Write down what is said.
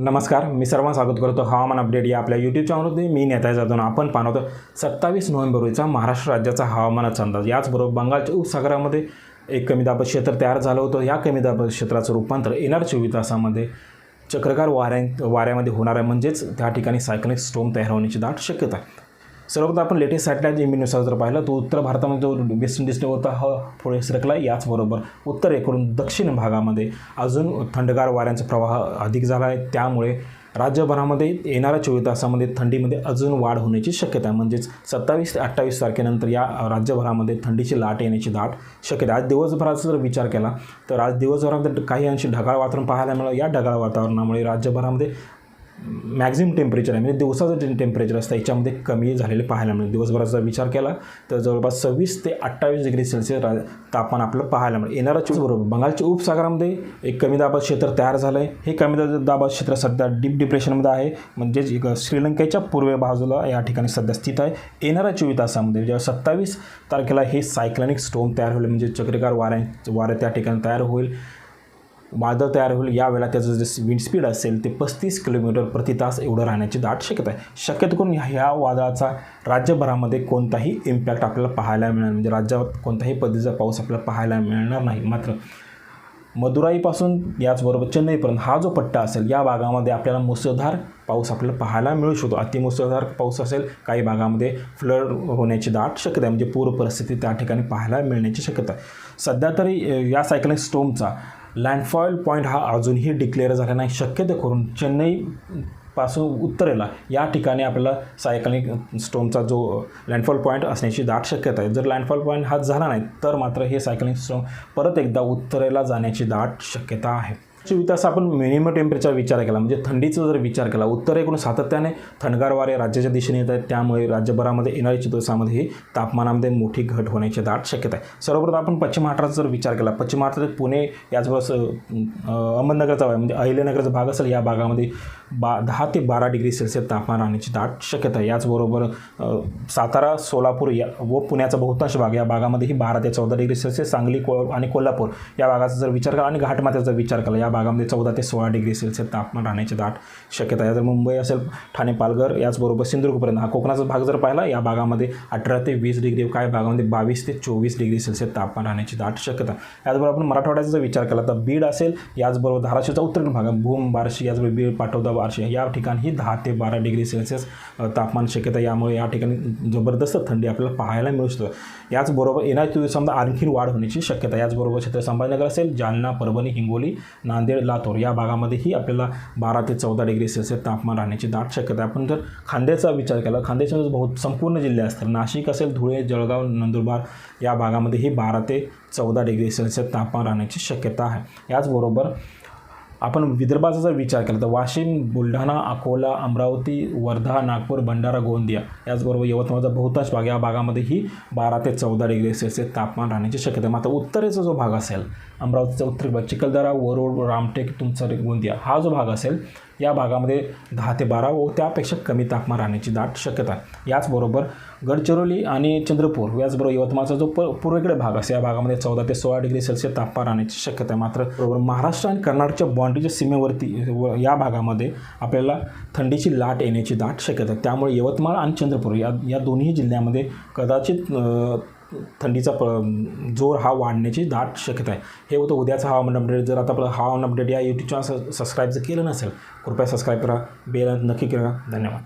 नमस्कार मी सर्वांना स्वागत करतो हवामान अपडेट या आपल्या यूट्यूब चॅनलमध्ये मी नेता जातो आपण पाहतो सत्तावीस नोव्हेंबर रोजीचा महाराष्ट्र राज्याचा हवामानाचा अंदाज. याचबरोबर बंगालच्या उपसागरामध्ये एक कमी दाब क्षेत्र तयार झालं होतं. या कमी दाब क्षेत्राचं रूपांतर येणार चोवीस तासामध्ये चक्रकार वाऱ्या वाऱ्यामध्ये होणार आहे. म्हणजेच त्या ठिकाणी सायक्लिक स्टोम तयार होण्याची दाट शक्यता आहे. सर्वप्रथम आपण लेटेस्ट सॅटेलाईट इमिन्युसार जर पाहिलं तो उत्तर भारतामध्ये जो वेस्ट इंडिजने होता हा पुढे सरकला याचबरोबर उत्तरेकडून दक्षिण भागामध्ये अजून थंडगार वाऱ्यांचा प्रवाह अधिक झाला आहे त्यामुळे राज्यभरामध्ये येणाऱ्या चोवीस तासामध्ये थंडीमध्ये अजून वाढ होण्याची शक्यता आहे. म्हणजेच सत्तावीस ते अठ्ठावीस तारखेनंतर या राज्यभरामध्ये थंडीची लाट येण्याची दाट शक्यता आहे. आज दिवसभराचा जर विचार केला तर आज दिवसभरामध्ये काही अंशी ढगाळ वातावरण पाहायला मिळालं. या ढगाळ वातावरणामुळे राज्यभरामध्ये मॅक्झिमम टेम्परेचर आहे. म्हणजे दिवसाचं जे टेम्परेचर असतं याच्यामध्ये कमी झालेले पाहायला मिळेल दिवसभराचा विचार केला तर जवळपास सव्वीस ते अठ्ठावीस डिग्री सेल्सिअस रा तापमान आपलं पाहायला मिळेल येणारा चोवीस बरोबर. बंगालच्या उपसागरामध्ये एक कमी दाबाचं क्षेत्र तयार झालं आहे हे कमी दाब- क्षेत्र सध्या डीप डिप्रेशनमध्ये आहे. म्हणजेच एक श्रीलंकेच्या पूर्व बाजूला या ठिकाणी सध्या स्थित आहे. येणाऱ्या चोवीस तासामध्ये जेव्हा सत्तावीस तारखेला हे सायक्लॉनिक स्टोम तयार होईल म्हणजे चक्रीकार वाऱ्या वारे त्या ठिकाणी तयार होईल. वादळ तयार होईल यावेळेला त्याचं जे विंड स्पीड असेल ते पस्तीस किलोमीटर प्रति तास एवढं राहण्याची दाट शक्यता आहे. शक्यतो करून ह्या वादळाचा राज्यभरामध्ये कोणताही इम्पॅक्ट आपल्याला पाहायला मिळणार म्हणजे राज्यात कोणत्याही पद्धतीचा पाऊस आपल्याला पाहायला मिळणार नाही. मात्र मदुराईपासून याचबरोबर चेन्नईपर्यंत हा जो पट्टा असेल या भागामध्ये आपल्याला मुसळधार पाऊस आपल्याला पाहायला मिळू शकतो. अतिमुसळधार पाऊस असेल काही भागामध्ये फ्लड होण्याची दाट शक्यता आहे. म्हणजे पूर परिस्थिती त्या ठिकाणी पाहायला मिळण्याची शक्यता आहे. सध्या तरी या सायक्लिक स्टोमचा लँडफॉईल पॉईंट हा अजूनही डिक्लेअर झाला नाही. शक्यतो करून चेन्नई पासून उत्तरेला या ठिकाणी आपल्याला सायकलिंग स्टोनचा जो लँडफॉल पॉईंट असण्याची दाट शक्यता आहे. जर लँडफॉल पॉईंट हा झाला नाही तर मात्र हे सायकलिंग स्टोन परत एकदा उत्तरेला जाण्याची दाट शक्यता आहे. चोवीस तास आपण मिनिमम टेम्परेचर विचार केला. म्हणजे थंडीचा जर विचार केला उत्तरेकडून सातत्याने थंडगार वारे राज्याच्या दिशेने येत आहेत. त्यामुळे राज्यभरामध्ये येणाऱ्या चित्रसामध्ये तापमानामध्ये मोठी घट होण्याची दाट शक्यता आहे. सर्वप्रथम आपण पश्चिम महाराष्ट्राचा जर विचार केला पश्चिम महाराष्ट्रात पुणे याचबरोबर अहमदनगरचा भाग म्हणजे अहिल्यानगरचा भाग असेल या भागामध्ये बा दहा ते बारा डिग्री सेल्सिअस तापमान राहण्याची दाट शक्यता आहे. याचबरोबर सातारा सोलापूर या व पुण्याचा बहुतांश भाग या भागामध्येही बारा ते चौदा डिग्री सेल्सिअस सांगली को आणि कोल्हापूर या भागाचा जर विचार केला आणि घाटमाथ्याचा विचार केला या भागामध्ये चौदा ते सोळा डिग्री सेल्सिअस तापमान राहण्याची दाट शक्यता आहे. जर मुंबई असेल ठाणे पालघर याचबरोबर सिंधुदुर्गपर्यंत. हा कोकणाचा भाग जर पाहिला या भागामध्ये अठरा ते वीस डिग्री काही भागामध्ये बावीस ते चोवीस डिग्री सेल्सिअस तापमान राहण्याची दाट शक्यता याचबरोबर आपण मराठवाड्याचा जर विचार केला तर बीड असेल याचबरोबर धाराशिवचा उत्तरेकडील भाग भूम बार्शी याचबरोबर बीड पाटोदा बार्शी या ठिकाणी दहा ते बारा डिग्री सेल्सिअस तापमान शक्यता यामुळे या ठिकाणी जबरदस्त थंडी आपल्याला पाहायला मिळू शकतं. याचबरोबर येणाऱ्या दिवसामध्ये आणखी वाढ होण्याची शक्यता याचबरोबर क्षेत्र संभाजीनगर असेल जालना परभणी हिंगोली नांदेड लातूर या भागामध्येही आपल्याला बारा ते चौदा डिग्री सेल्सिअस तापमान राहण्याची दाट शक्यता आहे. आपण जर खांद्याचा विचार केला खांद्याच्या बहुत संपूर्ण जिल्हे असतील नाशिक असेल धुळे जळगाव नंदुरबार या भागामध्येही बारा ते चौदा डिग्री सेल्सिअस तापमान राहण्याची शक्यता आहे. याचबरोबर आपण विदर्भाचा जर विचार केला तर वाशिम बुलढाणा अकोला अमरावती वर्धा नागपूर भंडारा गोंदिया याचबरोबर यवतमाळचा बहुतांश भाग या भागामध्येही बारा ते चौदा डिग्री सेल्सिअस तापमान राहण्याची शक्यता आहे. मात्र उत्तरेचा जो भाग असेल अमरावतीचा उत्तर भाग चिखलदरा वरुड रामटेक तुमचा गोंदिया हा जो भाग असेल या भागामध्ये दहा ते बारा व त्यापेक्षा कमी तापमान राहण्याची दाट शक्यता आहे. याचबरोबर गडचिरोली आणि चंद्रपूर याचबरोबर यवतमाळचा जो प पूर्वेकडे भाग असेल या भागामध्ये चौदा ते सोळा डिग्री सेल्सिअस तापमान राहण्याची शक्यता आहे. मात्र बरोबर महाराष्ट्र आणि कर्नाटकच्या बाँड्रीच्या सीमेवरती व या भागामध्ये आपल्याला थंडीची लाट येण्याची दाट शक्यता आहे. त्यामुळे यवतमाळ आणि चंद्रपूर या या दोन्ही जिल्ह्यामध्ये कदाचित थंडीचा प जोर हा वाढण्याची दाट शक्यता आहे. हे होतं उद्याचं हवामान अपडेट जर आता आपलं हवामान अपडेट या यूट्यूब चॅनल सबस्क्राईब जर केलं नसेल कृपया सबस्क्राईब करा. बेल नक्की करा. धन्यवाद.